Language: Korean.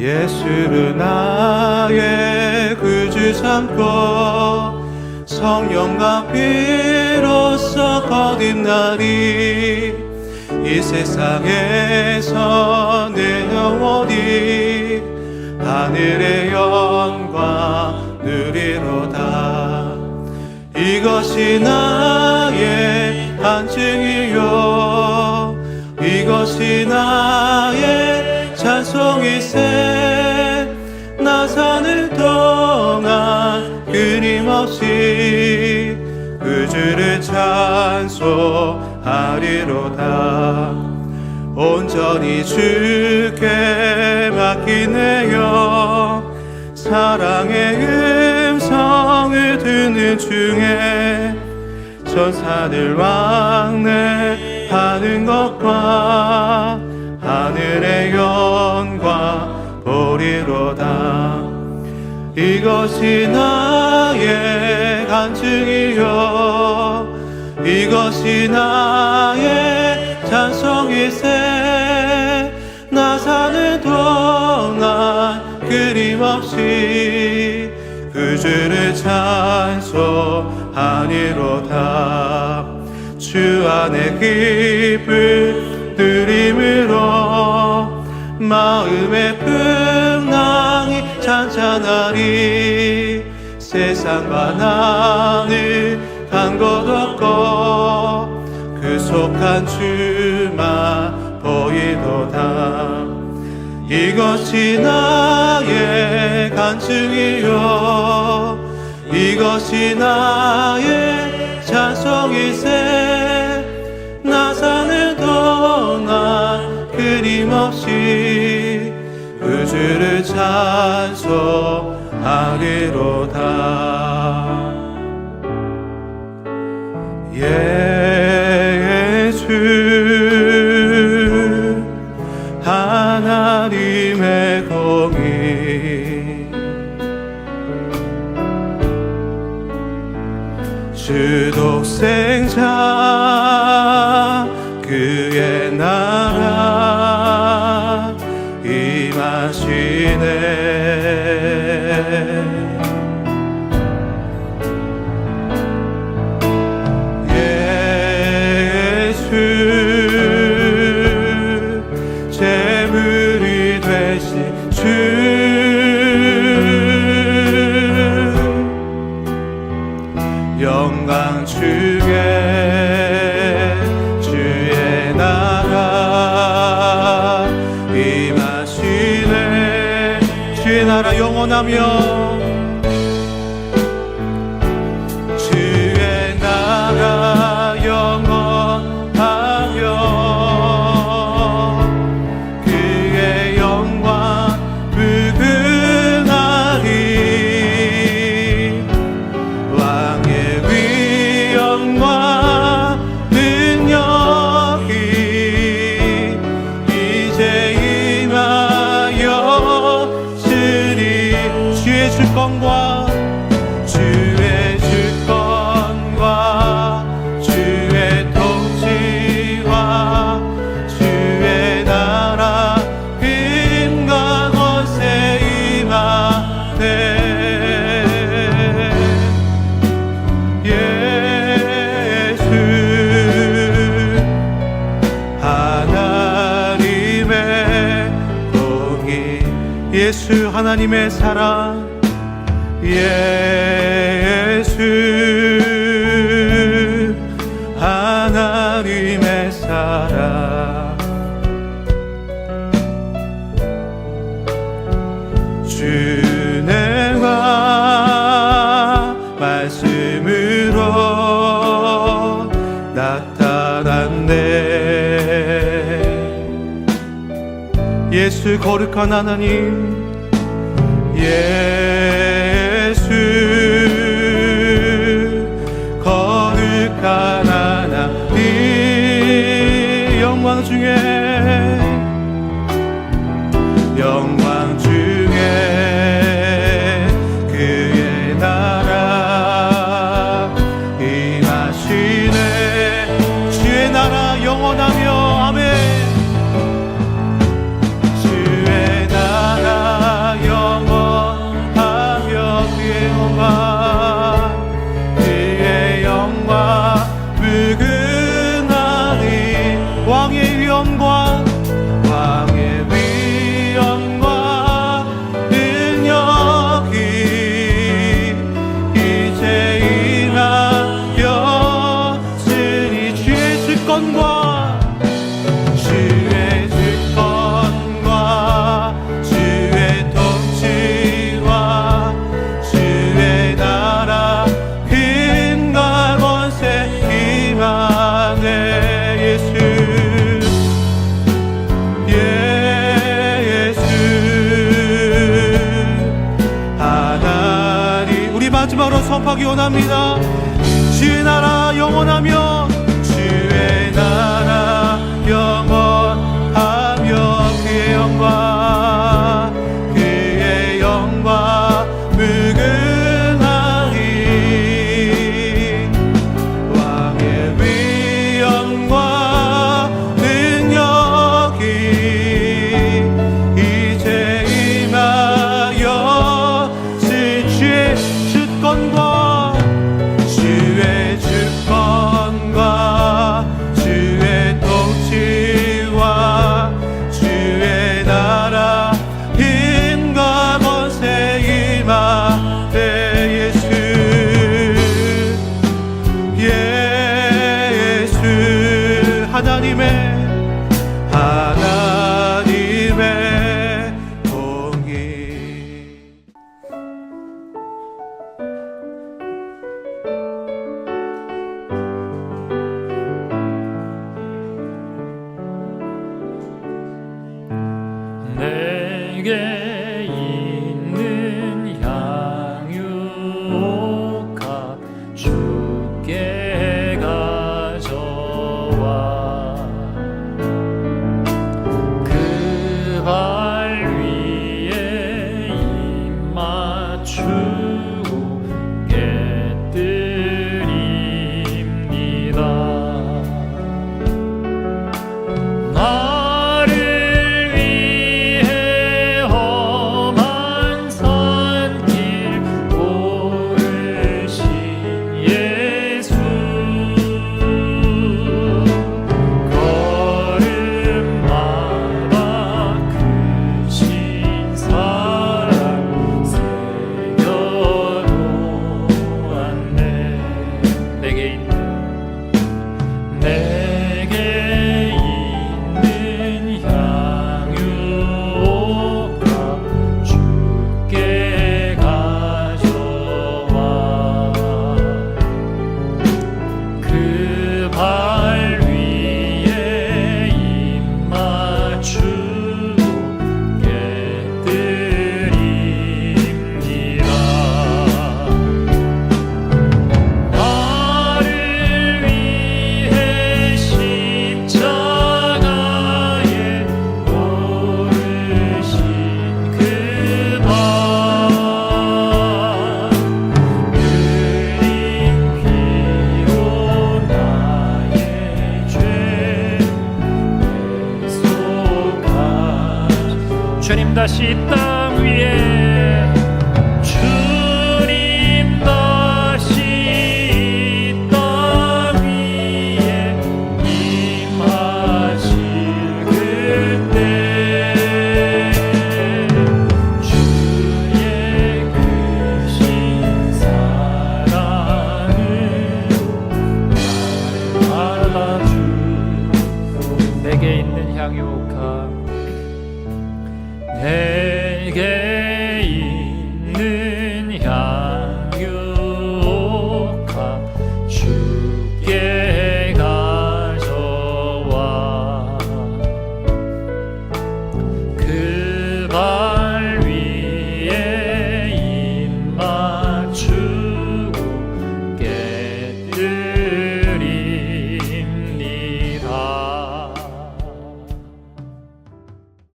예수를 나의 구주 삼고 성령과 비로소 거듭 날이 이 세상에서 내 영혼이 하늘의 영광 누리로다. 이것이 나의 간증이요. 이것이 나의 찬송이세 나 사는 동안 끊임없이 그 주를 찬송하리로다. 온전히 주께 맡기네요. 사랑의 음성을 듣는 중에 천사들 왕래하는 것과 하늘의 영 광 보리로다. 이것이 나의 간증이요. 이것이 나의 찬송이세. 나 사는 동안 끊임없이 그 주를 찬송하리로다. 주 안에 기쁨 누림으로 마음의 잔잔하리 세상과 나는 간것 없고 그 속한 주만 보이도다. 이것이 나의 간증이요. 이것이 나의 찬송이세. 나 사는 동안 끊임없이 그 주를 찬송 하리로다. 예수 하나님의 공의. 주 독생자 예수 재물이 되신 주 영광 주게 주의 나라 임하시네. 주의 나라 영원하며 예수 하나님의 사랑. 예수 예수 거룩한 하나님 예수. 거룩한 하나님 영광 중에 영접하기 원합니다. 주의 나라 영원하며 하나님의 하나님의 공의. 내게 Hey. Kita